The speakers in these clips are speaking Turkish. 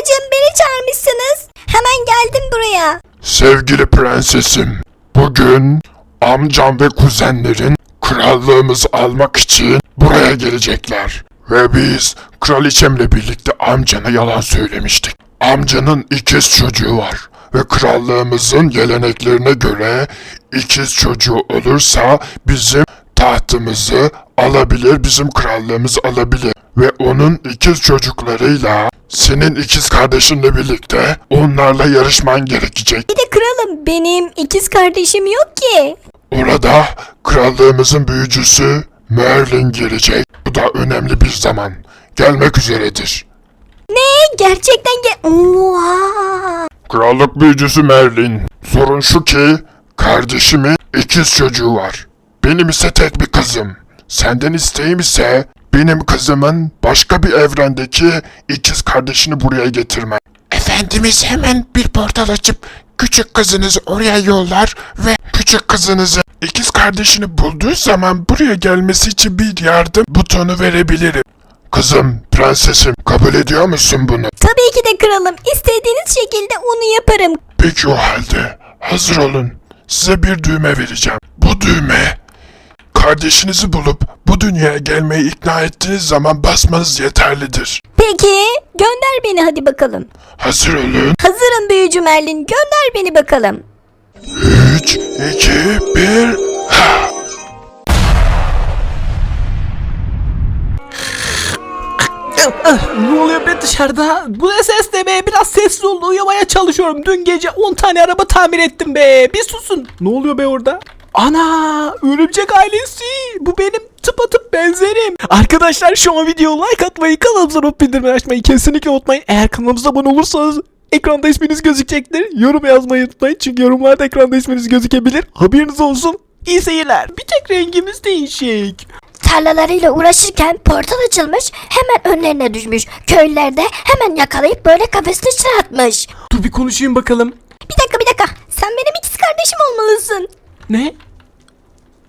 Babacığım beni çağırmışsınız. Hemen geldim buraya. Sevgili prensesim, bugün amcam ve kuzenlerin krallığımızı almak için buraya gelecekler. Ve biz kraliçemle birlikte amcana yalan söylemiştik. Amcanın ikiz çocuğu var ve krallığımızın geleneklerine göre ikiz çocuğu olursa bizim tahtımızı alabilir, bizim krallığımızı alabilir. Ve onun ikiz çocuklarıyla senin ikiz kardeşinle birlikte onlarla yarışman gerekecek. Bir de kralım benim ikiz kardeşim yok ki. Orada krallığımızın büyücüsü Merlin gelecek. Bu da önemli bir zaman. Gelmek üzeredir. Ne? Gerçekten gel... Oha! Krallık büyücüsü Merlin. Sorun şu ki kardeşimin ikiz çocuğu var. Benim ise tek bir kızım. Senden isteğim ise benim kızımın başka bir evrendeki ikiz kardeşini buraya getirme. Efendimiz hemen bir portal açıp küçük kızınızı oraya yollar ve küçük kızınızı ikiz kardeşini bulduğu zaman buraya gelmesi için bir yardım butonu verebilirim. Kızım, prensesim kabul ediyor musun bunu? Tabii ki de kralım. İstediğiniz şekilde onu yaparım. Peki o halde hazır olun. Size bir düğme vereceğim. Bu düğme kardeşinizi bulup bu dünyaya gelmeyi ikna ettiğiniz zaman basmanız yeterlidir. Peki gönder beni hadi bakalım. Hazır olun. Hazırım büyücü Merlin. Gönder beni bakalım. 3, 2, 1. Ne oluyor be dışarıda? Bu ne ses de be? Biraz sessiz ol. Uyumaya çalışıyorum. Dün gece 10 tane araba tamir ettim be. Bir susun. Ne oluyor be orada? Ana! Örümcek ailesi. Bu benim tıpatıp benzerim. Arkadaşlar şu an videoya like atmayı, kanalımıza not bildirimleri açmayı kesinlikle unutmayın. Eğer kanalımıza abone olursanız ekranda isminiz gözükecektir. Yorum yazmayı unutmayın. Çünkü yorumlarda ekranda isminiz gözükebilir. Haberiniz olsun. İyi seyirler. Bir tek rengimiz değişik. Tarlalarıyla uğraşırken portal açılmış. Hemen önlerine düşmüş. Köylüler de hemen yakalayıp böyle kafesine içine atmış. Dur bir konuşayım bakalım. Bir dakika bir dakika. Sen benim ikiz kardeşim olmalısın. Ne?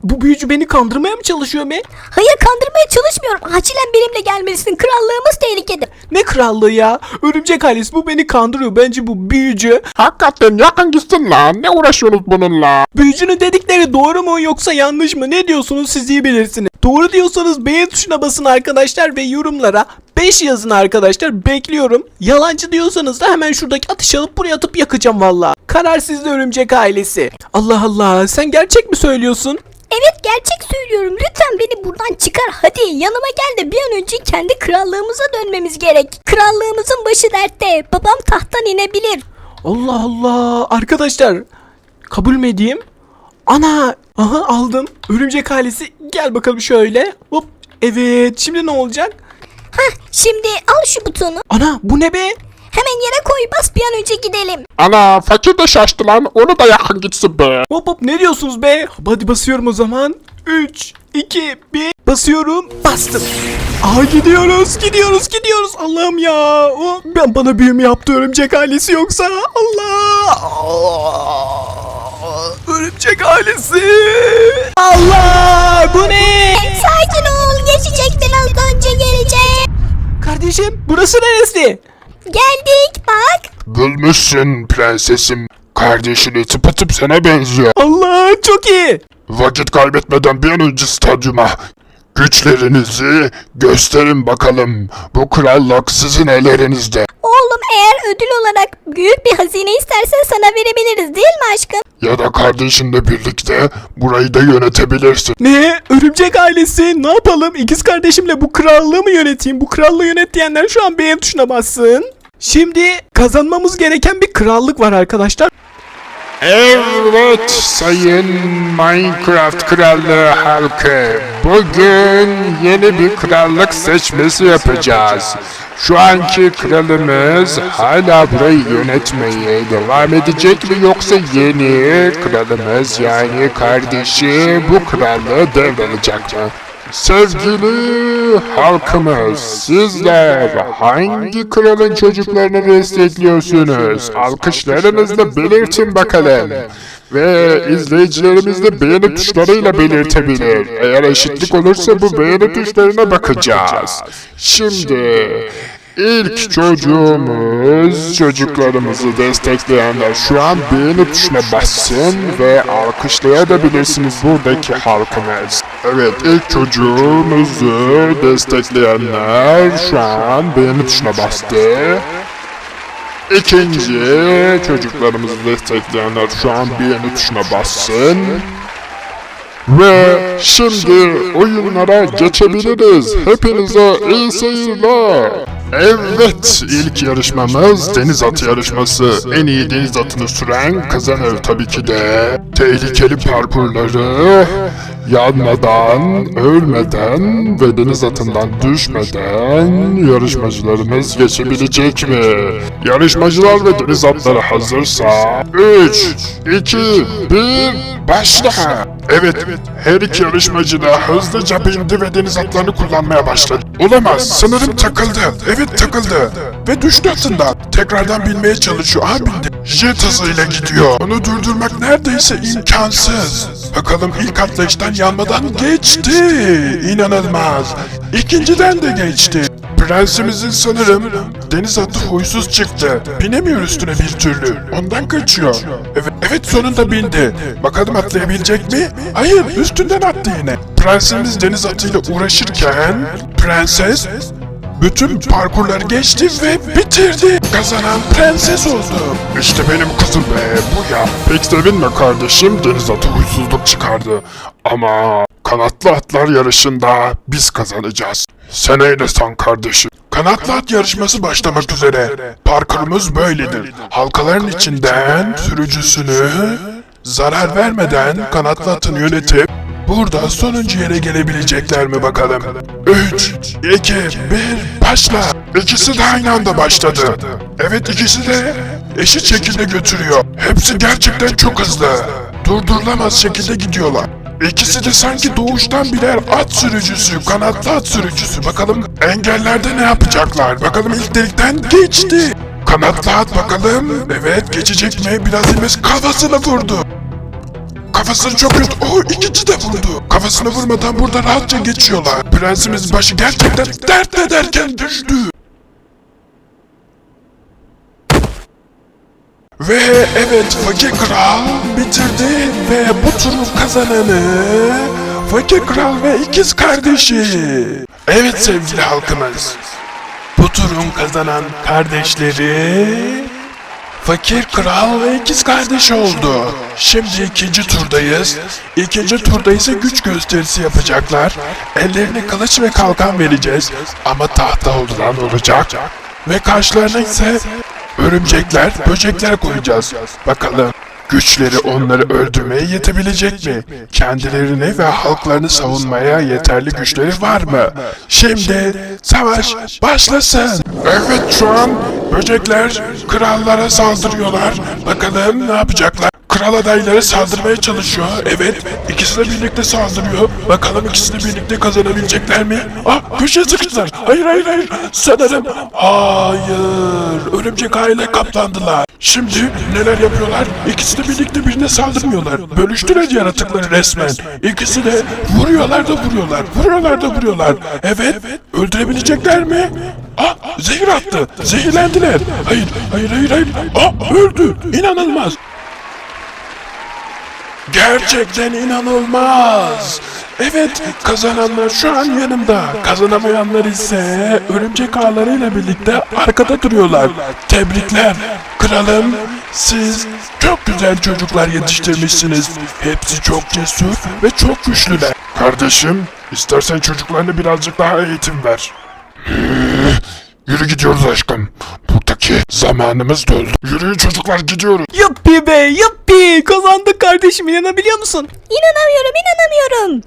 Bu büyücü beni kandırmaya mı çalışıyor be? Hayır kandırmaya çalışmıyorum. Acilen benimle gelmelisin. Krallığımız tehlikede. Ne krallığı ya? Örümcek ailesi bu beni kandırıyor. Bence bu büyücü. Hakikaten yakın gitsin lan. Ne uğraşıyorsunuz bununla? Büyücünün dedikleri doğru mu yoksa yanlış mı? Ne diyorsunuz siz iyi bilirsiniz. Doğru diyorsanız beğen tuşuna basın arkadaşlar ve yorumlara 5 yazın arkadaşlar. Bekliyorum. Yalancı diyorsanız da hemen şuradaki ateş alıp buraya atıp yakacağım valla. Karar sizde örümcek ailesi. Allah Allah sen gerçek mi söylüyorsun? Evet gerçek söylüyorum. Lütfen beni buradan çıkar. Hadi yanıma gel de bir an önce kendi krallığımıza dönmemiz gerek. Krallığımızın başı dertte. Babam tahttan inebilir. Allah Allah arkadaşlar kabul mü edeyim? Ana aha aldım örümcek ailesi gel bakalım şöyle hop evet şimdi ne olacak? Hah şimdi al şu butonu. Ana bu ne be? Hemen yere koy bas bir an önce gidelim. Ana fakir de şaştı lan. Onu da yakın gitsin be. Hop hop ne diyorsunuz be? Hadi basıyorum o zaman. 3, 2, 1 basıyorum bastım. Aa gidiyoruz gidiyoruz gidiyoruz Allah'ım ya. O, ben bana büyü mü yaptı örümcek ailesi yoksa Allah. Aa, örümcek ailesi. Allah bu ne? Sakin ol biraz önce gelecek. Kardeşim burası neresi? Geldik bak. Bulmuşsun prensesim. Kardeşini tıpatıp sana benziyor. Allah çok iyi. Vakit kaybetmeden bir an önce stadyuma. Güçlerinizi gösterin bakalım. Bu krallık sizin ellerinizde. Oğlum eğer ödül olarak büyük bir hazine istersen sana verebiliriz değil mi aşkım? Ya da kardeşinle birlikte burayı da yönetebilirsin. Ne? Örümcek ailesi ne yapalım? İkiz kardeşimle bu krallığı mı yöneteyim? Bu krallığı yönet diyenler şu an beğen tuşuna bassın. Şimdi kazanmamız gereken bir krallık var arkadaşlar. Evet sayın Minecraft krallığı halkı. Bugün yeni bir krallık seçmesi yapacağız. Şu anki kralımız hala burayı yönetmeye devam edecek mi yoksa yeni kralımız yani kardeşi bu krallığı devralacak mı? Sevgili halkımız, sizler hangi kralın çocuklarını destekliyorsunuz? Alkışlarınızla belirtin bakalım. Ve izleyicilerimiz de beğeni tuşlarıyla belirtebilir. Eğer eşitlik olursa bu beğeni tuşlarına bakacağız. Şimdi İlk çocuğumuz, çocuklarımızı destekleyenler şu an beğeni tuşuna bassın ve alkışlayabilirsiniz buradaki halkımız. Evet, ilk çocuğumuzu destekleyenler şu an beğeni tuşuna bastı. İkinci çocuklarımızı destekleyenler şu an beğeni tuşuna bassın. Ve şimdi oyunlara geçebiliriz. Hepinize iyi seyirler. Evet, ilk yarışmamız deniz atı yarışması. En iyi deniz atını süren kazanır tabii ki de. Tehlikeli parkurları yanmadan, ölmeden ve deniz atından düşmeden yarışmacılarımız geçebilecek mi? Yarışmacılar ve deniz atları hazırsa 3, 2, 1, başla. Evet, her iki yarışmacı da hızlıca bindi ve deniz atlarını kullanmaya başladı. Olamaz, sanırım takıldı. Evet takıldı. Ve düştü atından. Tekrardan binmeye çalışıyor. Aha bindi. Jet hızıyla gidiyor. Onu durdurmak neredeyse imkansız. Bakalım ilk atlayıştan yanmadan geçti. İnanılmaz. İkinciden de geçti. Prensimizin sanırım deniz atı huysuz çıktı. Binemiyor üstüne bir türlü. Ondan kaçıyor. Evet, evet sonunda bindi. Bakalım atlayabilecek mi? Hayır üstünden attı yine. Prensimiz deniz atıyla uğraşırken prenses bütün parkurları geçti ve bitirdi. Kazanan prenses oldu. İşte benim kızım be bu ya. Pek sevinme kardeşim deniz atı huysuzluk çıkardı. Ama kanatlı atlar yarışında biz kazanacağız. Sen öyle san kardeşim. Kanatlı at yarışması başlamak üzere. Parkurumuz böyledir. Halkaların içinden sürücüsünü zarar vermeden kanatlı atını yönetip Burada sonuncu yere gelebilecekler mi bakalım? 3, 2, 1, başla. İkisi de aynı anda başladı. Evet ikisi de eşit şekilde götürüyor. Hepsi gerçekten çok hızlı. Durdurulamaz şekilde gidiyorlar. İkisi de sanki doğuştan birer at sürücüsü, kanatlı at sürücüsü. Bakalım engellerde ne yapacaklar? Bakalım ilk delikten geçti. Kanatlı at bakalım. Evet geçecek mi? Biraz ilmez kafasını vurdu. Kafasını çok kötü. Oh ikinci de vurdu. Kafasını vurmadan burada rahatça geçiyorlar. Prensimiz başı gerçekten dert ederken düştü. Ve evet Fakir Kral bitirdi ve bu turun kazananı Fakir Kral ve ikiz kardeşi. Evet sevgili halkımız. Bu turun kazanan kardeşleri Fakir kral ve ikiz kardeş oldu. Şimdi ikinci turdayız. İkinci turda ise güç gösterisi yapacaklar. Ellerine kılıç ve kalkan vereceğiz. Ama tahta olduran olacak. Ve karşılarına ise örümcekler, böcekler koyacağız. Bakalım güçleri onları öldürmeye yetebilecek mi? Kendilerini ve halklarını savunmaya yeterli güçleri var mı? Şimdi savaş başlasın. Evet şu an böcekler krallara saldırıyorlar. Bakalım ne yapacaklar? Kral adayları saldırmaya çalışıyor. Evet, ikisi de birlikte saldırıyor. Bakalım ikisi de birlikte kazanabilecekler mi? Ah, köşeye sıkıştılar. Hayır, hayır, hayır. Sanırım. Hayır. Örümcek aile kaplandılar. Şimdi neler yapıyorlar? İkisi de birlikte birine saldırmıyorlar. Bölüştüler yaratıkları resmen. İkisi de vuruyorlar da vuruyorlar. Vuruyorlar da vuruyorlar. Evet, öldürebilecekler mi? Ah, zehir attı. Zehirlendiler. Hayır, hayır, hayır, hayır. Ah, öldü. İnanılmaz. Gerçekten inanılmaz. Evet, kazananlar şu an yanımda. Kazanamayanlar ise örümcek ağlarıyla birlikte arkada duruyorlar. Tebrikler. Kralım, siz çok güzel çocuklar yetiştirmişsiniz. Hepsi çok cesur ve çok güçlüler. Kardeşim, istersen çocuklarına birazcık daha eğitim ver. Yürü gidiyoruz aşkım. Buradaki zamanımız doldu. Yürüyün çocuklar gidiyoruz. Yuppi be yuppi kazandık kardeşim inanabiliyor musun? İnanamıyorum inanamıyorum.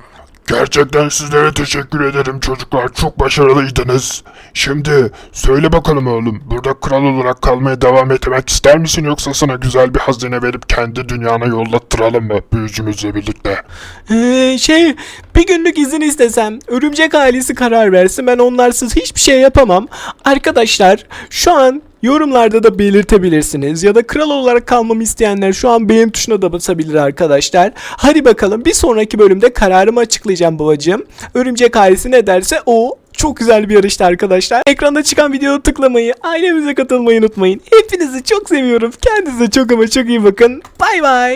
Gerçekten sizlere teşekkür ederim çocuklar. Çok başarılıydınız. Şimdi söyle bakalım oğlum. Burada kral olarak kalmaya devam etmek ister misin yoksa sana güzel bir hazine verip kendi dünyana yollattıralım mı büyücümüzle birlikte? Ee, şey bir günlük izin istesem örümcek ailesi karar versin ben onlarsız hiçbir şey yapamam. Arkadaşlar şu an yorumlarda da belirtebilirsiniz ya da kral olarak kalmamı isteyenler şu an beğen tuşuna da basabilir arkadaşlar. Hadi bakalım bir sonraki bölümde kararımı açıklayacağım babacığım. Örümcek ailesi ne derse o Çok güzel bir yarıştı arkadaşlar. Ekranda çıkan videoya tıklamayı, ailemize katılmayı unutmayın. Hepinizi çok seviyorum. Kendinize çok ama çok iyi bakın. Bay bay.